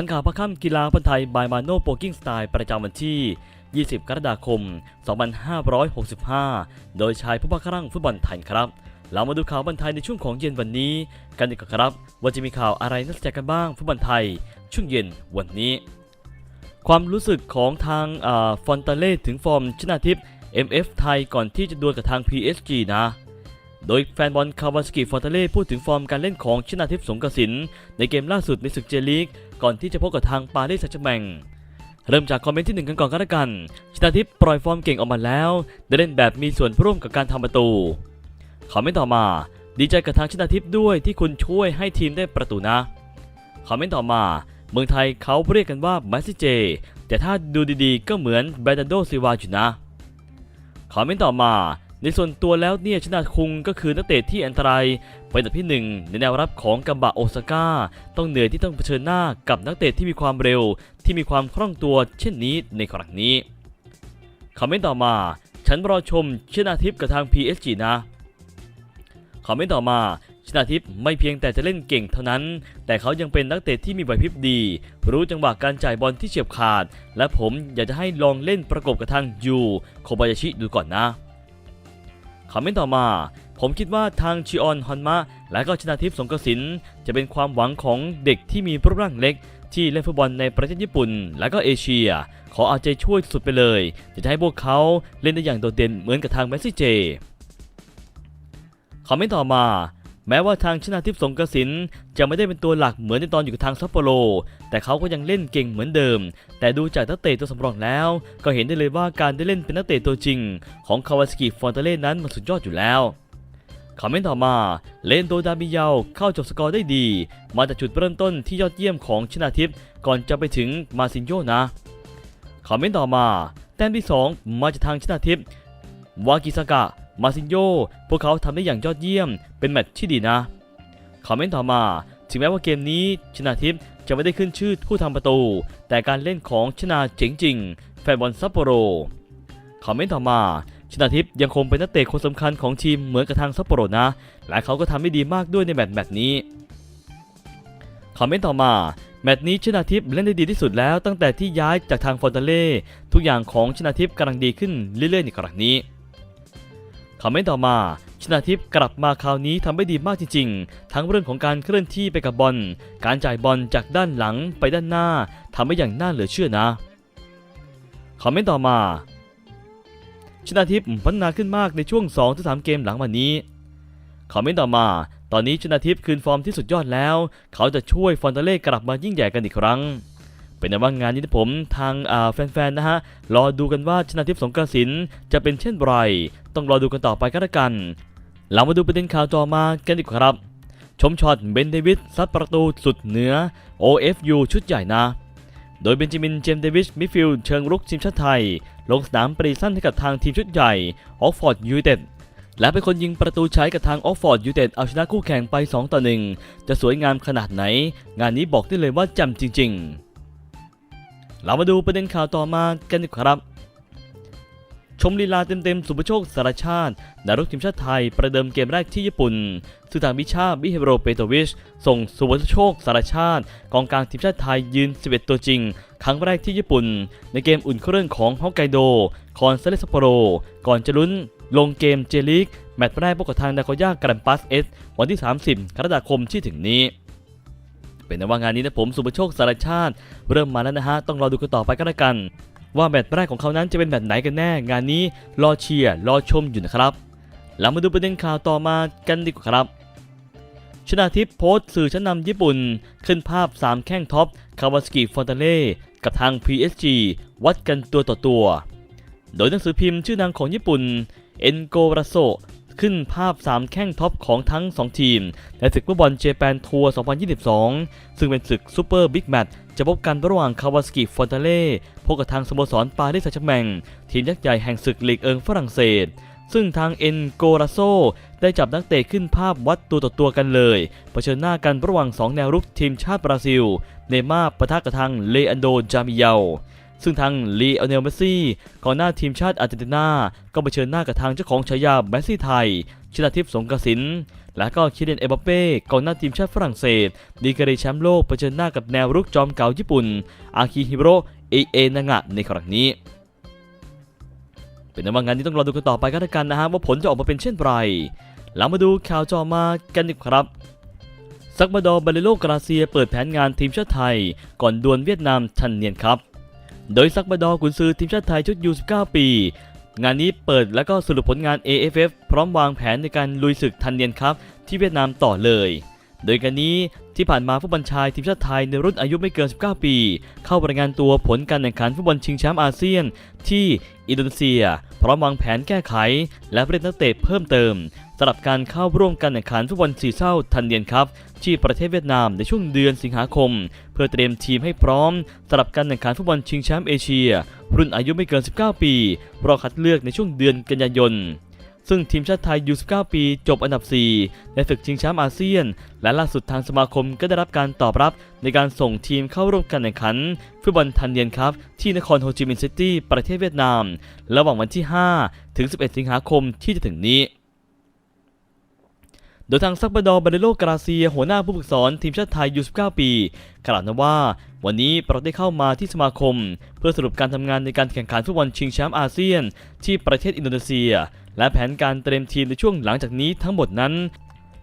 ทันข่าวพระค่ำกีฬาพันไทยบายมาโนโปกิ้งสไตล์ประจำวันที่ 20 กรกฎาคม 2565 โดยชายผู้บังคับฟุตบอลไทยครับ เรามาดูข่าวบอลไทยในช่วงของเย็นวันนี้ กันดีกว่าครับ ว่าจะมีข่าวอะไรน่าสนใจกันบ้างฟุตบอลไทย ช่วงเย็นวันนี้ ความรู้สึกของทางฟอนตาเล่ถึงฟอร์มชนาทิพย์ MF ไทยก่อนที่จะดวลกับทาง PSG นะ โดยแฟนบอลคาวาสกิฟอนตเล่พูดถึงฟอร์มการเล่นของชนาทิพย์สงกสิน ในเกมล่าสุดในศึกเจลีก ก่อนที่จะพบกับทางปารีสแซงต์แชร์แมงเริ่มจากคอมเมนต์ที่หนึ่งกันก่อนก็แล้วกัน ชนาทิพย์ปล่อยฟอร์มเก่งออกมาแล้ว ได้เล่นแบบมีส่วนร่วมกับการทำประตูคอมเมนต์ต่อมา ดีใจกับทางชนาทิพย์ด้วยที่คุณช่วยให้ทีมได้ประตูนะคอมเมนต์ต่อมา เมืองไทยเขาเรียกกันว่าแมสซิเจ แต่ถ้าดูดีๆ ก็เหมือนแบรนโดซิวาอยู่นะคอมเมนต์ต่อมา ในส่วนตัวแล้วเนี่ยชนาคุงก็คือนักเตะที่อันตรายเป็นอันดับที่หนึ่งในแนวรับของกัมบะโอซาก้า ต้องเหนื่อยที่ต้องเผชิญหน้ากับนักเตะที่มีความเร็ว ที่มีความคล่องตัวเช่นนี้ในครั้งนี้คอมเมนต์ต่อมา ฉันรอชมชนาทิพย์กับทาง PSG นะคอมเมนต์ต่อมาชนาทิพย์ไม่เพียงแต่จะเล่นเก่งเท่านั้น แต่เขายังเป็นนักเตะที่มีไหวพริบดี รู้จังหวะการจ่ายบอลที่เฉียบขาด และผมอยากจะให้ลองเล่นประกบกับทางยูโคบายาชิดูก่อนนะ คอมเมนต์ต่อมา ผมคิดว่าทางชิออนฮอนมะและก็ชนาทิพย์สงกระสินจะเป็นความหวังของเด็กที่มีรูปร่างเล็ก ที่เล่นฟุตบอลในประเทศญี่ปุ่น และก็เอเชีย ขอเอาใจช่วยสุดไปเลย จะให้พวกเขาเล่นได้อย่างโดดเด่นเหมือนกับทางแมสซี่เจคอมเมนต์ต่อมา แม้ว่าทางชนาทิพย์สงกระสินจะไม่ได้เป็นตัวหลักเหมือนในตอนอยู่กับทางซัปโปโร แต่เขาก็ยังเล่นเก่งเหมือนเดิม แต่ดูจากนักเตะตัวสำรองแล้ว ก็เห็นได้เลยว่าการได้เล่นเป็นนักเตะตัวจริง ของคาวาสกิฟอนเตเล่นั้นมันสุดยอดอยู่แล้วคอมเมนต์ต่อมาเลนโดดาบิเยาเข้าจบสกอร์ได้ดี มาจากจุดเริ่มต้นที่ยอดเยี่ยมของชนาทิพย์ก่อนจะไปถึงมาซินโยนะคอมเมนต์ต่อมา แต้มที่ 2 มาจากทางชนาทิพย์วากิสากะ มาซินโยพวกเขาทำได้อย่างยอดเยี่ยม เป็นแมตช์ที่ดีนะคอมเมนต์ต่อมา ถึงแม้ว่าเกมนี้ชนาทิพย์จะไม่ได้ขึ้นชื่อผู้ทำประตู แต่การเล่นของชนาเจ๋งจริงแฟนบอลซัปโปโรคอมเมนต์ต่อมาชนาทิพย์ยังคงเป็นนักเตะคนสำคัญของทีมเหมือนกับทางซัปโปโรนะ และเขาก็ทำได้ดีมากด้วยในแมตช์แมตช์นี้ คอมเมนต์ต่อมา แมตช์นี้ชนาทิพย์เล่นได้ดีที่สุดแล้วตั้งแต่ที่ย้ายจากทางฟอนเตเล่ ทุกอย่างของชนาทิพย์กำลังดีขึ้นเรื่อยๆในครั้งนี้ คอมเมนต์ต่อมา ชนาทิพย์กลับมาคราวนี้ทำได้ดีมากจริง ๆ ทั้งเรื่องของการเคลื่อนที่ไปกับบอล การจ่ายบอลจากด้านหลังไปด้านหน้าทำได้อย่างน่าเหลือเชื่อนะ คอมเมนต์ต่อมา ชนาทิพย์พัฒนาขึ้นมากในช่วง2-3เกมหลังวันนี้ คอมเมนต์ต่อมา ตอนนี้ชนาทิพย์คืนฟอร์มที่สุดยอดแล้ว เขาจะช่วยฟอนเตเล่กลับมายิ่งใหญ่กันอีกครั้ง เป็นในว่างานนี้ผมทางาแฟนๆนะฮะรอดูกันว่าชนาทิพย์สงกรสินจะเป็นเช่นไร ต้องรอดูกันต่อไปก็แล้วกันเรามาดูประเด็นข่าวต่อมากันดีกว่าครับ ชมช็อตเบนเดวิสซัดประตูสุดเหนือ OFU ชุดใหญ่นะ โดยเบนจามินเจมเดวิสมิฟิลเชิงรุกทีมชาติไทย ลงสนามปรีสั้นให้กับทางทีมชุดใหญ่ออกฟอร์ดยูไนเต็ดและเป็นคนยิงประตูใช้กับทางออกฟอร์ดยูเต็ดเอาชนะคู่แข่งไป 2 ต่อ 1 จะสวยงามขนาดไหน งานนี้บอกได้เลยว่าจำจริง ๆ เรามาดูประเด็นข่าวต่อมากันดีกว่าครับ ชมลีลาเต็มๆ สุภโชคสารชาติดารุกทีมชาติไทย ประเดิมเกมแรกที่ญี่ปุ่นซึ่งทางบิชาบิเฮโรเปโตวิช ส่งสุภโชคสารชาติ กองกลางทีมชาติไทยยืน 11 ตัวจริง ครั้งแรกที่ญี่ปุ่น ในเกมอุ่นเครื่องของฮอกไกโด คอนเซเลสโปโร ก่อนจะลุ้นลงเกมเจลิกแมตช์แรกพบกับทางดาโกย่ากรันปัสเอสวันที่ 30 กรกฎาคมที่ถึงนี้ เป็นในว่างานนี้นะผมสุภโชคสารชาติ เริ่มมาแล้วนะฮะต้องรอดูกันต่อไปก็แล้วกัน ว่าแมตช์แรกของเขานั้นจะเป็นแบบไหนกันแน่ งานนี้รอเชียร์รอชมอยู่นะครับเรามาดูประเด็นข่าวต่อมากันดีกว่าครับ ชนาทิพย์โพสต์สื่อชั้นนำญี่ปุ่น ขึ้นภาพ 3 แข้งท็อปคาวาสกิฟอนเตเล่กับทาง PSG วัดกันตัวต่อตัว โดยหนังสือพิมพ์ชื่อดังของญี่ปุ่นเอ็นโกราโซ ขึ้นภาพ 3 แข้งท็อปของทั้ง 2 ทีม ในศึกฟุตบอลเจแปนทัวร์ 2022 ซึ่งเป็นศึกซูเปอร์บิ๊กแมตช์จะพบกันระหว่างคาวาสกิฟอนเตเล่พบกับทางสโมสรปารีสแซงต์แชร์แมงทีมยักษ์ใหญ่แห่งศึกลีกเอิงฝรั่งเศสซึ่งทางเอ็นโกราโซได้จับนักเตะขึ้นภาพวัดตัวต่อตัวกันเลยเผชิญหน้ากันระหว่าง 2 แนวรุกทีมชาติบราซิล เนม่าร์ปะทะกับทางเลอันโด จามิเยา ซึ่งทางลีโอเนลเมสซี่กองหน้าทีมชาติอาร์เจนตินา ก็เผชิญหน้ากับทางเจ้าของฉายาแมสซี่ไทย ชนาทิพย์สงกระสิน และก็คิเดนเอบัเป้กองหน้าทีมชาติฝรั่งเศส ดีกรีแชมป์โลกเผชิญหน้ากับแนวรุกจอมเก่าญี่ปุ่น อาคิฮิโร่เอเอนางะในครั้งนี้เป็นนว่างานนี้ต้องรอดูกันต่อไปกันแล้วกันนะฮะว่าผลจะออกมาเป็นเช่นไร แล้วมาดูข่าวจอมากันดีครับ ซักบาดอบาเลโลกราเซียเปิดแผนงานทีมชาติไทย ก่อนดวลเวียดนามทันเนียนครับ โดยซักบดอกุนซือทีมชาติไทยชุดยู19 ปี งานนี้เปิดและก็สรุปผลงาน AFF พร้อมวางแผนในการลุยศึกทันเนียนครับที่เวียดนามต่อเลย โดยการนี้ที่ผ่านมาฟุตบอลชายทีมชาติไทยในรุ่นอายุไม่เกิน 19 ปี เข้ารายงานตัวผลการแข่งขันฟุตบอลชิงแชมป์อาเซียน ที่อินโดนีเซีย พร้อมวางแผนแก้ไข และเรียนนักเตะเพิ่มเติมสำหรับการเข้าร่วมการแข่งขันฟุตบอลสี่เศร้าทันเนียนครับ ที่ประเทศเวียดนามในช่วงเดือนสิงหาคม เพื่อเตรียมทีมให้พร้อมสำหรับการแข่งขันฟุตบอลชิงแชมป์เอเชีย รุ่นอายุไม่เกิน 19 ปีรอคัดเลือกในช่วงเดือนกันยายน ซึ่งทีมชาติไทยยู19 ปี จบอันดับ 4 ในศึกชิงแชมป์อาเซียน และล่าสุดทางสมาคมก็ได้รับการตอบรับในการส่งทีมเข้าร่วมการแข่งขันฟุตบอลทันเนียนครับ ที่นครโฮจิมินห์ซิตี้ประเทศเวียดนาม ระหว่างวันที่ 5 ถึง 11 สิงหาคมที่จะถึงนี้โดยทางซักบดอบาเลโลกราเซีย หัวหน้าผู้ฝึกสอนทีมชาติไทยยู19 ปี กล่าวนะว่า วันนี้เราได้เข้ามาที่สมาคม เพื่อสรุปการทำงานในการแข่งขันฟุตบอลชิงแชมป์อาเซียน ที่ประเทศอินโดนีเซีย และแผนการเตรียมทีมในช่วงหลังจากนี้ทั้งหมดนั้น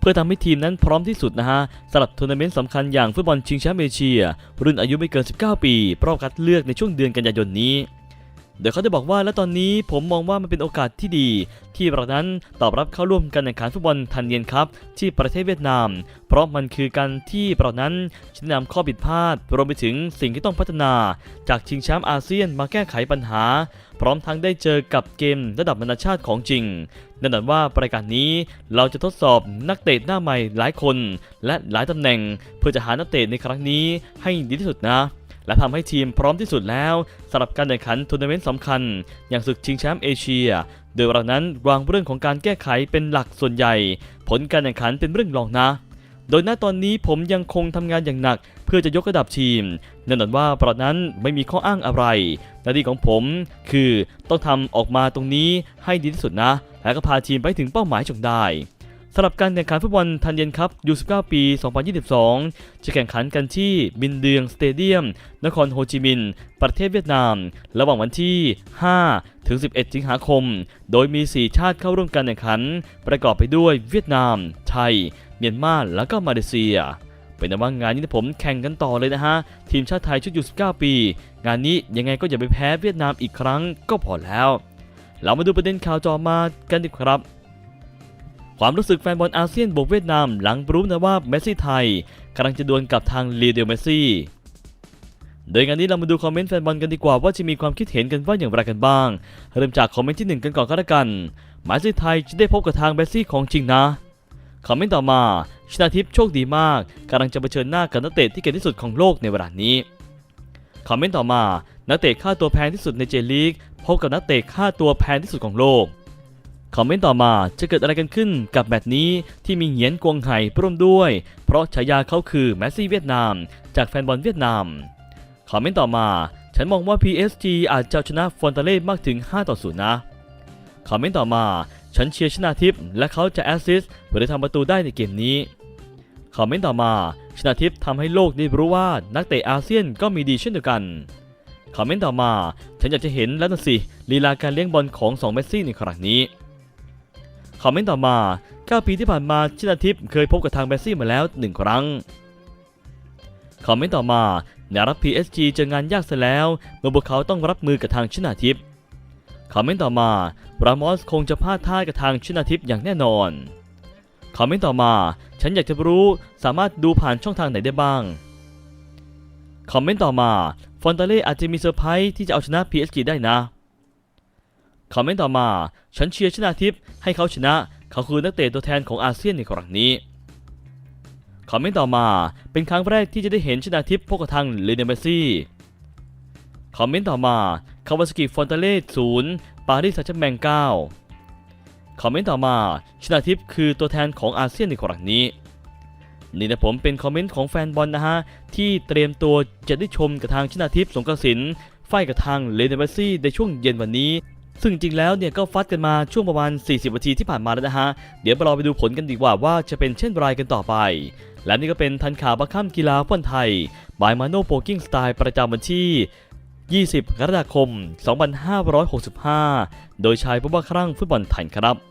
เพื่อทำให้ทีมนั้นพร้อมที่สุดนะฮะสำหรับทัวร์นาเมนต์สำคัญอย่างฟุตบอลชิงแชมป์เอเชีย รุ่นอายุไม่เกิน 19 ปี รอบคัดเลือกในช่วงเดือนกันยายนนี้ โดยเขาได้บอกว่าและตอนนี้ผมมองว่ามันเป็นโอกาสที่ดี ที่เรานั้นตอบรับเข้าร่วมการแข่งขันฟุตบอลทันเยนครับ ที่ประเทศเวียดนาม เพราะมันคือการที่เรานั้นจะนำข้อผิดพลาด รวมไปถึงสิ่งที่ต้องพัฒนา จากชิงแชมป์อาเซียนมาแก้ไขปัญหา พร้อมทั้งได้เจอกับเกมระดับนานาชาติของจริงแน่นอนว่ารายการนี้เราจะทดสอบนักเตะหน้าใหม่หลายคน และหลายตำแหน่ง เพื่อจะหานักเตะในครั้งนี้ให้ดีที่สุดนะ และทำให้ทีมพร้อมที่สุดแล้วสำหรับการแข่งขันทัวร์นาเมนต์สำคัญ อย่างศึกชิงแชมป์เอเชีย โดยเรานั้นวางเรื่องของการแก้ไขเป็นหลักส่วนใหญ่ ผลการแข่งขันเป็นเรื่องรองนะ โดยณตอนนี้ผมยังคงทำงานอย่างหนัก เพื่อจะยกระดับทีมแน่นอนว่าเรานั้นไม่มีข้ออ้างอะไรหน้าที่ของผม คือต้องทำออกมาตรงนี้ให้ดีที่สุดนะ และก็พาทีมไปถึงเป้าหมายจงได้ำหรับการแข่งขันฟุตบอลทันเย็นครับยู19 ปี 2022 จะแข่งขันกันที่บินเดืองสเตเดียม นครโฮจิมินห์ ประเทศเวียดนาม ระหว่างวันที่ 5 ถึง 11 สิงหาคม โดยมี 4 ชาติเข้าร่วมการแข่งขัน ประกอบไปด้วยเวียดนาม ไทย เมียนมา แล้วก็มาเลเซียเป็นว่างานนี้ผมแข่งกันต่อเลยนะฮะ ทีมชาติไทยชุดยู19 ปี งานนี้ยังไงก็อย่าไปแพ้เวียดนามอีกครั้งก็พอแล้ว เรามาดูประเด็นข่าวจอมากันดีครับ ความรู้สึกแฟนบอลอาเซียนบวกเวียดนามหลังรู้นะว่าเมสซี่ไทยกำลังจะดวลกับทางลีเดลเมสซี่โดยงานนี้เรามาดูคอมเมนต์แฟนบอลกันดีกว่าว่าจะมีความคิดเห็นกันว่าอย่างไรกันบ้าง เริ่มจากคอมเมนต์ที่หนึ่งกันก่อนก็แล้วกันหมายซี่ไทยจะได้พบกับทางเมสซี่ของจริงนะคอมเมนต์ต่อมาชนาทิพย์โชคดีมากกำลังจะเผชิญหน้ากับนักเตะที่เก่งที่สุดของโลกในเวลานี้คอมเมนต์ต่อมานักเตะค่าตัวแพงที่สุดในเจลีกพบกับนักเตะค่าตัวแพงที่สุดของโลก คอมเมนต์ต่อมาจะเกิดอะไรกันขึ้นกับแมตช์นี้ที่มีเหงียนกวงไห่ร่วมด้วย เพราะฉายาเขาคือแมสซี่เวียดนาม จากแฟนบอลเวียดนาม คอมเมนต์ต่อมา ฉันมองว่า PSG อาจจะเอาชนะฟอนตาเล่มากถึง 5 ต่อ0นะ คอมเมนต์ต่อมา ฉันเชียร์ชนาทิพย์และเขาจะแอสซิสต์หรือทำประตูได้ในเกมนี้ คอมเมนต์ต่อมาชนาทิพย์ทำให้โลกได้รู้ว่านักเตะอาเซียนก็มีดีเช่นเดียวกัน คอมเมนต์ต่อมา ฉันอยากจะเห็นแล้วนะสิลีลาการเลี้ยงบอลของ2เมสซี่ในครั้งนี้ คอมเมนต์ต่อมา 9 ปีที่ผ่านมาชินาทิพย์เคยพบกับทางเมสซี่มาแล้ว 1 ครั้ง คอมเมนต์ต่อมาแนวรับ PSG เจองานยากเสียแล้ว เมื่อพวกเขาต้องรับมือกับทางชินาทิพย์คอมเมนต์ต่อมา รามอสคงจะพลาดท่ากับทางชินาทิพย์อย่างแน่นอน คอมเมนต์ต่อมา ฉันอยากจะรู้สามารถดูผ่านช่องทางไหนได้บ้าง คอมเมนต์ต่อมา ฟอนตาเล่อาจจะมีเซอร์ไพรส์ที่จะเอาชนะ PSG ได้นะ คอมเมนต์ต่อมา ฉันเชียร์ชนาทิพย์ให้เขาชนะ เขาคือนักเตะตัวแทนของอาเซียนในครั้งนี้คอมเมนต์ต่อมา เป็นครั้งแรกที่จะได้เห็นชนาทิพย์พบกับทางเลเนเมซี่คอมเมนต์ต่อมา คาวาสกิฟอนเตเล่ศูนย์ปารีสแซงต์แชร์แมงเก้าคอมเมนต์ต่อมา ชนาทิพย์คือตัวแทนของอาเซียนในครั้งนี้ นี่นะผมเป็นคอมเมนต์ของแฟนบอลนะฮะ ที่เตรียมตัวจะได้ชมกับทางชนาทิพย์สงกระสินไฟกับทางเลเนเมซี่ในช่วงเย็นวันนี้ ซึ่งจริงแล้วเนี่ยก็ฟัดกันมาช่วงประมาณ 40นาทีที่ผ่านมาแล้วนะฮะ เดี๋ยวเราไปดูผลกันดีกว่าว่าจะเป็นเช่นไรกันต่อไป และนี่ก็เป็นทันข่าวบัคค่ำกีฬาฟุตบอลไทย บายมาโนโปกิ้งสไตล์ประจำวันที่ 20 กรกฎาคม 2565 โดยชายผู้บ้าคลั่งฟุตบอลไทยครับ